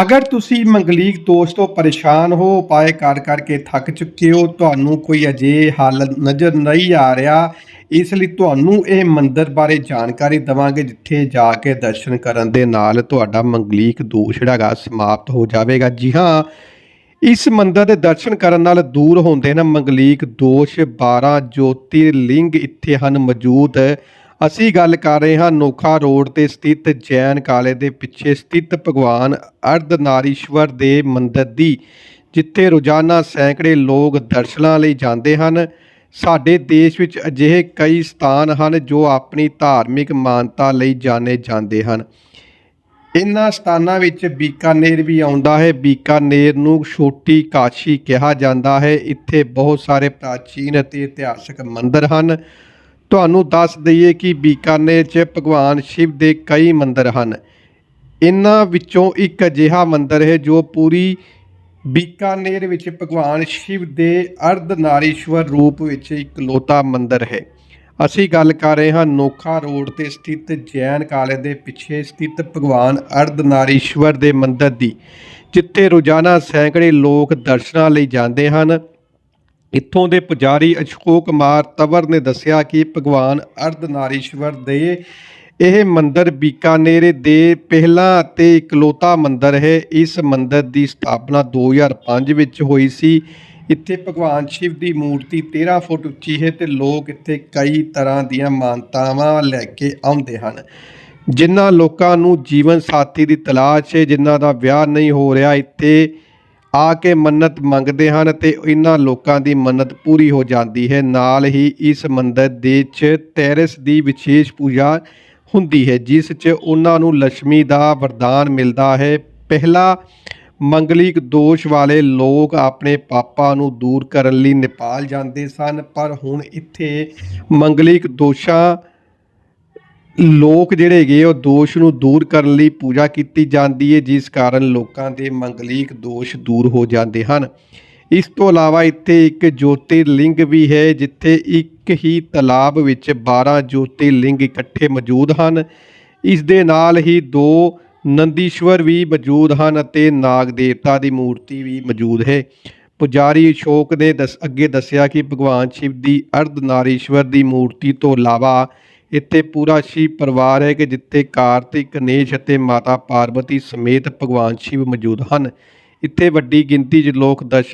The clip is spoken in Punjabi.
ਅਗਰ ਤੁਸੀਂ ਮੰਗਲੀਕ ਦੋਸ਼ ਤੋਂ ਪਰੇਸ਼ਾਨ ਹੋ ਉਪਾਏ ਕਰ ਕਰਕੇ ਥੱਕ ਚੁੱਕੇ ਹੋ, ਤੁਹਾਨੂੰ ਕੋਈ ਅਜੇ ਹੱਲ ਨਜ਼ਰ ਨਹੀਂ ਆ ਰਿਹਾ, ਇਸ ਲਈ ਤੁਹਾਨੂੰ ਇਹ ਮੰਦਰ ਬਾਰੇ ਜਾਣਕਾਰੀ ਦਵਾਂਗੇ, ਜਿੱਥੇ ਜਾ ਕੇ ਦਰਸ਼ਨ ਕਰਨ ਦੇ ਨਾਲ ਤੁਹਾਡਾ ਮੰਗਲੀਕ ਦੋਸ਼ ਜਿਹੜਾ ਗਾ ਸਮਾਪਤ ਹੋ ਜਾਵੇਗਾ। ਜੀ ਹਾਂ, ਇਸ ਮੰਦਰ ਦੇ ਦਰਸ਼ਨ ਕਰਨ ਨਾਲ ਦੂਰ ਹੁੰਦੇ ਨੇ ਮੰਗਲੀਕ ਦੋਸ਼ 12 ਜੋਤਿਰਲਿੰਗ ਇੱਥੇ ਹਨ ਮੌਜੂਦ। ਅਸੀਂ ਗੱਲ ਕਰ ਰਹੇ ਹਾਂ ਨੋਖਾ ਰੋਡ ਤੇ ਸਥਿਤ ਜੈਨ ਕਾਲੇ ਦੇ ਪਿੱਛੇ ਸਥਿਤ ਭਗਵਾਨ ਅਰਧਨਾਰੀਸ਼ਵਰ ਦੇ ਮੰਦਿਰ ਦੀ, ਜਿੱਥੇ ਰੋਜ਼ਾਨਾ ਸੈਂਕੜੇ ਲੋਕ ਦਰਸ਼ਨਾਂ ਲਈ ਜਾਂਦੇ ਹਨ। ਸਾਡੇ ਦੇਸ਼ ਵਿੱਚ ਅਜਿਹੇ ਕਈ ਸਥਾਨ ਹਨ ਜੋ ਆਪਣੀ ਧਾਰਮਿਕ ਮਾਨਤਾ ਲਈ ਜਾਣੇ ਜਾਂਦੇ ਹਨ। ਇਨ੍ਹਾਂ ਸਥਾਨਾਂ ਵਿੱਚ ਬੀਕਾਨੇਰ ਵੀ ਆਉਂਦਾ ਹੈ। ਬੀਕਾਨੇਰ ਨੂੰ ਛੋਟੀ ਕਾਸ਼ੀ ਕਿਹਾ ਜਾਂਦਾ ਹੈ। ਇੱਥੇ ਬਹੁਤ ਸਾਰੇ ਪ੍ਰਾਚੀਨ ਅਤੇ ਇਤਿਹਾਸਕ ਮੰਦਿਰ ਹਨ। ਤੁਹਾਨੂੰ ਦੱਸ ਦਈਏ ਕਿ ਬੀਕਾਨੇਰ 'ਚ ਭਗਵਾਨ ਸ਼ਿਵ ਦੇ ਕਈ ਮੰਦਿਰ ਹਨ। ਇਹਨਾਂ ਵਿੱਚੋਂ ਇੱਕ ਅਜਿਹਾ ਮੰਦਿਰ ਹੈ ਜੋ ਪੂਰੀ ਬੀਕਾਨੇਰ ਵਿੱਚ ਭਗਵਾਨ ਸ਼ਿਵ ਦੇ ਅਰਧਨਾਰੀਸ਼ਵਰ ਰੂਪ ਵਿੱਚ ਇਕਲੌਤਾ ਮੰਦਿਰ ਹੈ। ਅਸੀਂ ਗੱਲ ਕਰ ਰਹੇ ਹਾਂ ਨੋਖਾ ਰੋਡ ਤੇ ਸਥਿਤ ਜੈਨ ਕਾਲੇ ਦੇ ਪਿੱਛੇ ਸਥਿਤ ਭਗਵਾਨ ਅਰਧਨਾਰੀਸ਼ਵਰ ਦੇ ਮੰਦਿਰ ਦੀ, ਜਿੱਥੇ ਰੋਜ਼ਾਨਾ ਸੈਂਕੜੇ ਲੋਕ ਦਰਸ਼ਨਾਂ ਲਈ ਜਾਂਦੇ ਹਨ। ਇੱਥੋਂ ਦੇ ਪੁਜਾਰੀ ਅਸ਼ੋਕ ਕੁਮਾਰ ਤਵਰ ਨੇ ਦੱਸਿਆ ਕਿ ਭਗਵਾਨ ਅਰਧਨਾਰੀਸ਼ਵਰ ਦੇ ਇਹ ਮੰਦਿਰ ਬੀਕਾਨੇਰ ਦੇ ਪਹਿਲਾ ਅਤੇ ਇਕਲੌਤਾ ਮੰਦਿਰ ਹੈ। ਇਸ ਮੰਦਿਰ ਦੀ ਸਥਾਪਨਾ 2005 ਵਿੱਚ ਹੋਈ ਸੀ। ਇੱਥੇ ਭਗਵਾਨ ਸ਼ਿਵ ਦੀ ਮੂਰਤੀ 13 ਫੁੱਟ ਉੱਚੀ ਹੈ ਤੇ ਲੋਕ ਇੱਥੇ ਕਈ ਤਰ੍ਹਾਂ ਦੀਆਂ ਮਾਨਤਾਵਾਂ ਲੈ ਕੇ ਆਉਂਦੇ ਹਨ। ਜਿਨ੍ਹਾਂ ਲੋਕਾਂ ਨੂੰ ਜੀਵਨ ਸਾਥੀ ਦੀ ਤਲਾਸ਼ ਹੈ, ਜਿਨ੍ਹਾਂ ਦਾ ਵਿਆਹ ਨਹੀਂ ਹੋ ਰਿਹਾ, ਇੱਥੇ ਆ ਕੇ ਮੰਨਤ ਮੰਗਦੇ ਹਨ ਤੇ ਇਹਨਾਂ ਲੋਕਾਂ ਦੀ ਮੰਨਤ ਪੂਰੀ ਹੋ ਜਾਂਦੀ ਹੈ। ਨਾਲ ਹੀ ਇਸ ਮੰਦਰ ਦੇ ਚ ਤੈਰਸ ਦੀ ਵਿਸ਼ੇਸ਼ ਪੂਜਾ ਹੁੰਦੀ ਹੈ, ਜਿਸ 'ਚ ਉਹਨਾਂ ਨੂੰ ਲక్ష్ਮੀ ਦਾ ਵਰਦਾਨ ਮਿਲਦਾ ਹੈ। ਪਹਿਲਾ ਮੰਗਲਿਕ ਦੋਸ਼ ਵਾਲੇ ਲੋਕ ਆਪਣੇ ਪਾਪਾਂ ਨੂੰ ਦੂਰ ਕਰਨ ਲਈ ਨੇਪਾਲ ਜਾਂਦੇ ਸਨ, ਪਰ ਹੁਣ ਇੱਥੇ ਮੰਗਲਿਕ ਦੋਸ਼ਾਂ ਲੋਕ ਜਿਹੜੇ ਹੈਗੇ ਉਹ ਦੋਸ਼ ਨੂੰ ਦੂਰ ਕਰਨ ਲਈ ਪੂਜਾ ਕੀਤੀ ਜਾਂਦੀ ਹੈ, ਜਿਸ ਕਾਰਨ ਲੋਕਾਂ ਦੇ ਮੰਗਲੀਕ ਦੋਸ਼ ਦੂਰ ਹੋ ਜਾਂਦੇ ਹਨ। ਇਸ ਤੋਂ ਇਲਾਵਾ ਇੱਥੇ ਇੱਕ ਜੋਤਿਰਲਿੰਗ ਵੀ ਹੈ, ਜਿੱਥੇ ਇੱਕ ਹੀ ਤਲਾਬ ਵਿੱਚ 12 ਜੋਤਿਰਲਿੰਗ ਇਕੱਠੇ ਮੌਜੂਦ ਹਨ। ਇਸ ਦੇ ਨਾਲ ਹੀ ਦੋ ਨੰਦੀਸ਼ਵਰ ਵੀ ਮੌਜੂਦ ਹਨ ਅਤੇ ਨਾਗ ਦੇਵਤਾ ਦੀ ਮੂਰਤੀ ਵੀ ਮੌਜੂਦ ਹੈ। ਪੁਜਾਰੀ ਅਸ਼ੋਕ ਨੇ ਦਸ ਅੱਗੇ ਦੱਸਿਆ ਕਿ ਭਗਵਾਨ ਸ਼ਿਵ ਦੀ ਅਰਧਨਾਰੀਸ਼ਵਰ ਦੀ ਮੂਰਤੀ ਤੋਂ ਇਲਾਵਾ ਇੱਥੇ ਪੂਰਾ ਸ਼ਿਵ ਪਰਿਵਾਰ ਹੈ ਕਿ ਜਿੱਥੇ ਕਾਰਤਿਕ, ਗਣੇਸ਼ ਅਤੇ ਮਾਤਾ ਪਾਰਵਤੀ ਸਮੇਤ ਭਗਵਾਨ ਸ਼ਿਵ ਮੌਜੂਦ ਹਨ। ਇੱਥੇ ਵੱਡੀ ਗਿਣਤੀ 'ਚ ਲੋਕ ਦਰਸ਼ਨ